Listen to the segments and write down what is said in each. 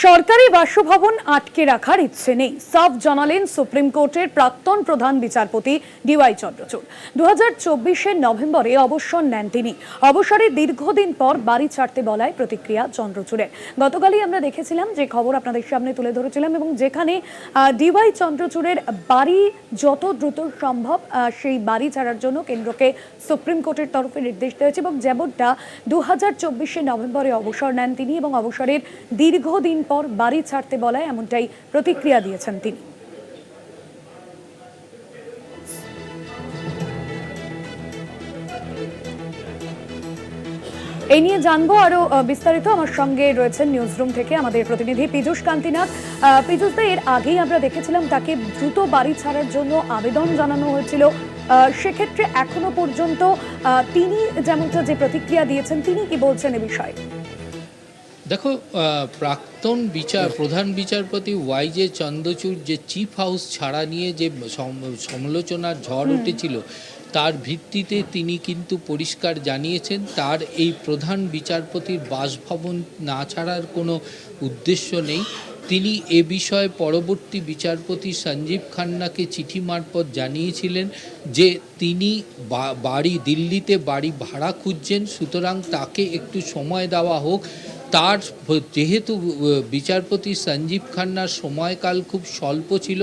সরকারি বাসভবন আটকে রাখার ইচ্ছে নেই। সাফ জানালেন সুপ্রিম কোর্টের প্রাক্তন প্রধান বিচারপতি ডিওয়াই চন্দ্রচূড়। দু হাজার চব্বিশের নভেম্বরে অবসর নেন তিনি। অবসরে দীর্ঘদিন পর বাড়ি ছাড়তে বলায় প্রতিক্রিয়া চন্দ্রচূড়ের। গতকালই আমরা দেখেছিলাম যে খবর আপনাদের সামনে তুলে ধরেছিলাম এবং যেখানে ডিওয়াই চন্দ্রচূড়ের বাড়ি যত দ্রুত সম্ভব সেই বাড়ি ছাড়ার জন্য কেন্দ্রকে সুপ্রিম কোর্টের তরফে নির্দেশ দেওয়া হয়েছে এবং যেমনটা দু হাজার চব্বিশে নভেম্বরে অবসর নেন তিনি এবং অবসরের দীর্ঘদিন পর বাড়ি ছাড়তে বলায় এমনটাই প্রতিক্রিয়া দিয়েছেন তিনি। এই নিয়ে জানব আরও বিস্তারিত। আমার সঙ্গে রয়েছেন নিউজ রুম থেকে আমাদের প্রতিনিধি পীযূষ কান্তিনাথ। পীযূষ দা, এর আগেই আমরা দেখেছিলাম তাকে দ্রুত বাড়ি ছাড়ার জন্য আবেদন জানানো হয়েছিল। সেক্ষেত্রে এখনও পর্যন্ত তিনি যেমনটা যে প্রতিক্রিয়া দিয়েছেন, তিনি কি বলছেন এ বিষয়ে? দেখো প্রাক্তন বিচার প্রধান বিচারপতি ওয়াই জে চন্দ্রচূড় যে চিফ হাউস ছাড়া নিয়ে যে সমালোচনার ঝড় উঠেছিল তার ভিত্তিতে তিনি কিন্তু পরিষ্কার জানিয়েছেন তার এই প্রধান বিচারপতির বাসভবন না ছাড়ার কোনো উদ্দেশ্য নেই। তিনি এ বিষয়ে পরবর্তী বিচারপতি সঞ্জীব খান্নাকে চিঠি মারফত জানিয়েছিলেন যে তিনি বাড়ি দিল্লিতে বাড়ি ভাড়া খুঁজছেন সুতরাং তাকে একটু সময় দেওয়া হোক। তার যেহেতু বিচারপতি সঞ্জীব খান্নার সময়কাল খুব স্বল্প ছিল,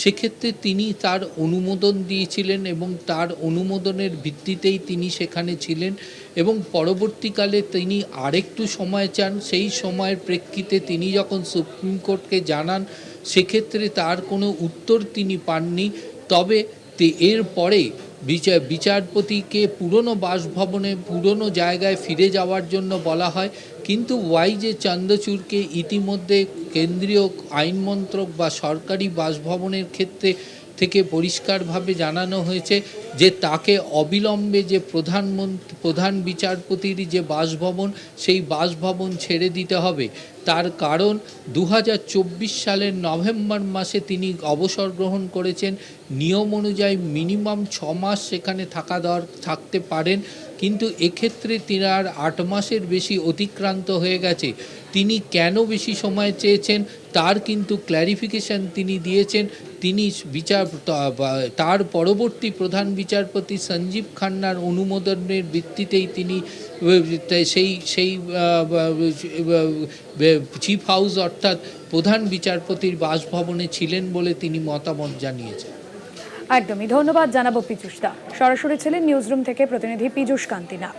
সেক্ষেত্রে তিনি তার অনুমোদন দিয়েছিলেন এবং তার অনুমোদনের ভিত্তিতেই তিনি সেখানে ছিলেন এবং পরবর্তীকালে তিনি আরেকটু সময় চান। সেই সময়ের প্রেক্ষিতে তিনি যখন সুপ্রিম কোর্টকে জানান, সেক্ষেত্রে তার কোনো উত্তর তিনি পাননি। তবে এর পরে বিচার বিচারপতিকে পুরনো বাসভবনে, পুরনো জায়গায় ফিরে যাওয়ার জন্য বলা হয়। কিন্তু ওয়াই যে চন্দ্রচূড়কে ইতিমধ্যে কেন্দ্রীয় আইনমন্ত্রক বা সরকারি বাসভবনের ক্ষেত্রে থেকে পরিষ্কারভাবে জানানো হয়েছে যে তাকে অবিলম্বে যে প্রধানমন্ত্রী প্রধান বিচারপতির যে বাসভবন, সেই বাসভবন ছেড়ে দিতে হবে। তার কারণ দু হাজার চব্বিশ সালের নভেম্বর মাসে তিনি অবসর গ্রহণ করেছেন। নিয়ম অনুযায়ী মিনিমাম ছ মাস সেখানে থাকা দর, থাকতে পারেন। কিন্তু এক্ষেত্রে তিনি আর আট মাসের বেশি অতিক্রান্ত হয়ে গেছে। তিনি কেন বেশি সময় চেয়েছেন তার কিন্তু ক্ল্যারিফিকেশন তিনি দিয়েছেন। তিনি বিচার তার পরবর্তী প্রধান বিচারপতি সঞ্জীব খান্নার অনুমোদনের ভিত্তিতেই তিনি সেই সেই চিফ হাউস অর্থাৎ প্রধান বিচারপতির বাসভবনে ছিলেন বলে তিনি মতামত জানিয়েছেন। একদমই, ধন্যবাদ জানাব পিযুষ দা সরাসরি ছিলেন নিউজরুম থেকে প্রতিনিধি পীযূষ কান্তিনাথ